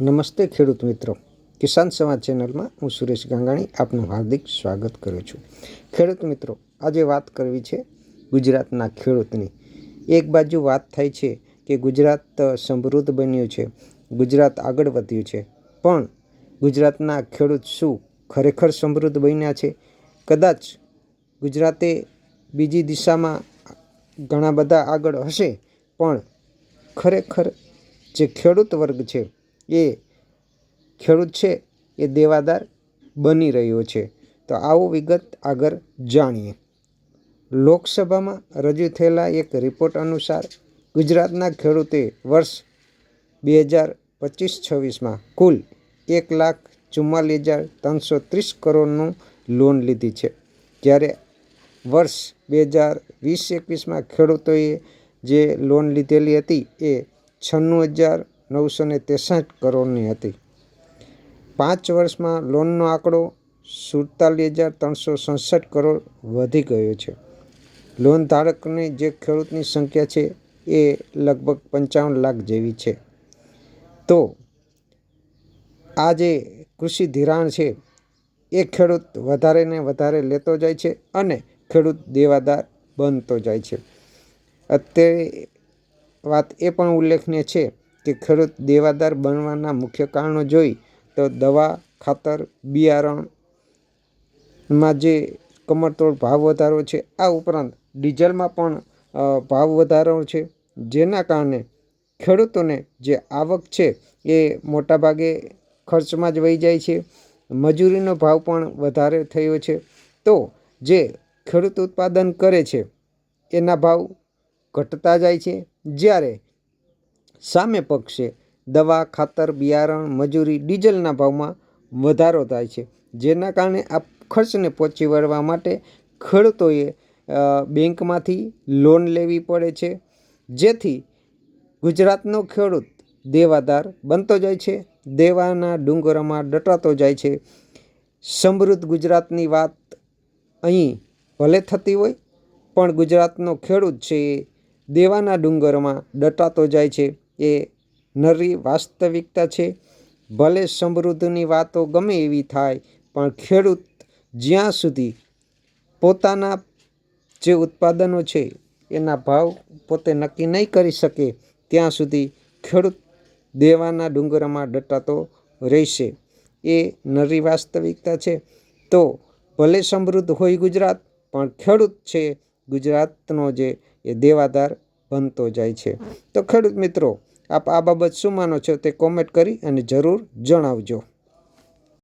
નમસ્તે ખેડૂત મિત્રો. કિસાન સમાજ ચેનલમાં હું સુરેશ ગાંગાણી આપનું હાર્દિક સ્વાગત કરું છું. ખેડૂત મિત્રો, આજે વાત કરવી છે ગુજરાતના ખેડૂતની. એક બાજુ વાત થાય છે કે ગુજરાત સમૃદ્ધ બન્યું છે, ગુજરાત આગળ વધ્યું છે. પણ ગુજરાતના ખેડૂત શું ખરેખર સમૃદ્ધ બન્યા છે? કદાચ ગુજરાતે બીજી દિશામાં ઘણા બધા આગળ હશે, પણ ખરેખર જે ખેડૂત વર્ગ છે એ ખેડૂત છે, એ દેવાદાર બની રહ્યો છે. તો આવો વિગત આગળ જાણીએ. લોકસભામાં રજૂ થયેલા એક રિપોર્ટ અનુસાર ગુજરાતના ખેડૂતે વર્ષ બે હજાર પચીસ છવ્વીસમાં કુલ એક લાખ ચુમ્માલીસ હજાર ત્રણસો ત્રીસ કરોડનું લોન લીધી છે. જ્યારે વર્ષ બે હજાર વીસ એકવીસમાં ખેડૂતોએ જે લોન લીધેલી હતી એ છન્નું હજાર નવસો ને ત્રેસઠ કરોડની હતી. પાંચ વર્ષમાં લોનનો આંકડો સુડતાલીસ હજાર ત્રણસો સડસઠ કરોડ વધી ગયો છે. લોન ધારકની જે ખેડૂતની સંખ્યા છે એ લગભગ પંચાવન લાખ જેવી છે. તો આ જે કૃષિ ધિરાણ છે એ ખેડૂત વધારે ને વધારે લેતો જાય છે અને ખેડૂત દેવાદાર બનતો જાય છે. અત્યારે વાત એ પણ ઉલ્લેખનીય છે કે ખેડૂત દેવાદાર બનવાના મુખ્ય કારણો જોઈ તો દવા ખાતર બિયારણમાં જે કમરતોડ ભાવ વધારો છે, આ ઉપરાંત ડીઝલમાં પણ ભાવ વધારો છે, જેના કારણે ખેડૂતોને જે આવક છે એ મોટાભાગે ખર્ચમાં જ વહી જાય છે. મજૂરીનો ભાવ પણ વધારે થયો છે. તો જે ખેડૂત ઉત્પાદન કરે છે, એના ભાવ ઘટતા જાય છે. જ્યારે સામે પક્ષે દવા, ખાતર, બિયારણ, મજૂરી, ડીઝલના ભાવમાં વધારો થાય છે. જેના કારણે આ ખર્ચને પહોંચી વળવા માટે ખેડૂતોએ બેંકમાંથી લોન લેવી પડે છે. જેથી ગુજરાતનો ખેડૂત દેવાદાર બનતો જાય છે, દેવાના ડુંગરોમાં ડટાતો જાય છે. સમૃદ્ધ ગુજરાતની વાત અહીં ભલે થતી હોય, પણ ગુજરાતનો ખેડૂત છે એ દેવાના ડુંગરમાં ડટાતો જાય છે. એ નરી વાસ્તવિકતા છે. ભલે સમૃદ્ધની વાતો ગમે એવી થાય, પણ ખેડૂત જ્યાં સુધી પોતાના જે ઉત્પાદનો છે એના ભાવ પોતે નક્કી નહીં કરી શકે, ત્યાં સુધી ખેડૂત દેવાના ડુંગરમાં ડટાતો રહેશે. એ નરી વાસ્તવિકતા છે. તો ભલે સમૃદ્ધ હોય ગુજરાત, પણ ખેડૂત છે ગુજરાતનો જે એ દેવાદાર બનતો જાય છે. તો ખેડૂત મિત્રો, આપ આ બાબત શું માનો છો તે કોમેન્ટ કરી અને જરૂર જણાવજો.